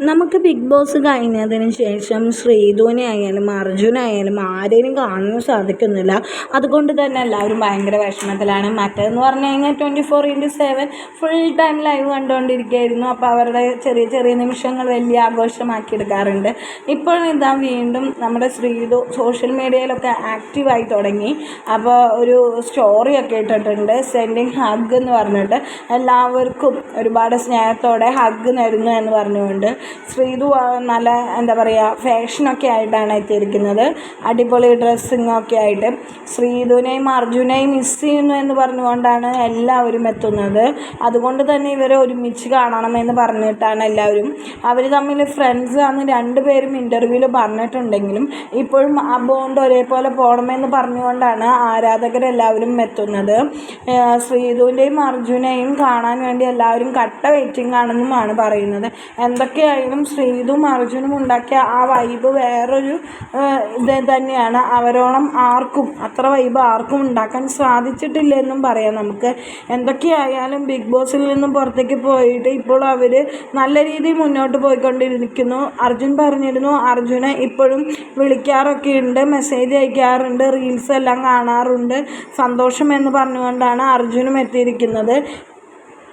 നമുക്ക് big boss കഴിഞ്ഞതിന് ശേഷം ശ്രീധുവിനെ ആയാലും അർജുനായാലും ആരെയും കാണാൻ സാധിക്കുന്നില്ല. അതുകൊണ്ട് തന്നെ എല്ലാവരും ഭയങ്കര വിഷമത്തിലാണ്. മറ്റേതെന്ന് പറഞ്ഞു കഴിഞ്ഞാൽ twenty four into seven full time live കണ്ടുകൊണ്ടിരിക്കുകയായിരുന്നു. അപ്പോൾ അവരുടെ ചെറിയ ചെറിയ നിമിഷങ്ങൾ വലിയ ആഘോഷമാക്കി എടുക്കാറുണ്ട്. ഇതാ വീണ്ടും നമ്മുടെ ശ്രീധു സോഷ്യൽ മീഡിയയിലൊക്കെ ആക്റ്റീവായി തുടങ്ങി. അപ്പോൾ ഒരു സ്റ്റോറിയൊക്കെ ഇട്ടിട്ടുണ്ട്. സെൻഡിങ് ഹഗ് എന്ന് പറഞ്ഞിട്ട്. എല്ലാവർക്കും ഒരുപാട് സ്നേഹത്തോടെ ഹഗ് നേരുന്നു എന്ന് പറഞ്ഞുകൊണ്ട്. ശ്രീധു ആ, നല്ല എന്താ പറയുക ഫാഷനൊക്കെ ആയിട്ടാണ് എത്തിയിരിക്കുന്നത്. അടിപൊളി ഡ്രസ്സിങ് ഒക്കെ ആയിട്ട്. ശ്രീതുവിനെയും അർജുനെയും മിസ് ചെയ്യുന്നു എന്ന് പറഞ്ഞുകൊണ്ടാണ് എല്ലാവരും എത്തുന്നത്. അതുകൊണ്ട് തന്നെ ഇവരെ ഒരുമിച്ച് കാണണമെന്ന് പറഞ്ഞിട്ടാണ് എല്ലാവരും. അവർ തമ്മിൽ ഫ്രണ്ട്സ് ആണ് രണ്ടുപേരും ഇന്റർവ്യൂവിൽ പറഞ്ഞിട്ടുണ്ടെങ്കിലും ഇപ്പോഴും ആ ബോണ്ട് ഒരേപോലെ പോകണമെന്ന് പറഞ്ഞുകൊണ്ടാണ് ആരാധകരെല്ലാവരും എത്തുന്നത്. ശ്രീതുവിന്റെയും അർജുനെയും കാണാൻ വേണ്ടി എല്ലാവരും കട്ട വെയിറ്റിംഗ് ആണെന്നുമാണ് പറയുന്നത്. എന്തൊക്കെയായാലും ശ്രീതും അർജുനും ഉണ്ടാക്കിയ ആ വൈബ് വേറൊരു ഇത് തന്നെയാണ്. അവരോളം ആർക്കും അത്ര വൈബ് ആർക്കും ഉണ്ടാക്കാൻ സാധിച്ചിട്ടില്ല എന്നും പറയാം നമുക്ക്. എന്തൊക്കെയായാലും ബിഗ് ബോസിൽ നിന്നും പുറത്തേക്ക് പോയിട്ട് ഇപ്പോൾ അവർ നല്ല രീതിയിൽ മുന്നോട്ട് പോയിക്കൊണ്ടിരിക്കുന്നു. അർജുൻ പറഞ്ഞിരുന്നു അർജുനെ ഇപ്പോഴും വിളിക്കാറൊക്കെ ഉണ്ട് മെസ്സേജ് അയക്കാറുണ്ട് റീൽസ് എല്ലാം കാണാറുണ്ട്. സന്തോഷം എന്ന് പറഞ്ഞുകൊണ്ടാണ് അർജുനും എത്തിയിരിക്കുന്നത്.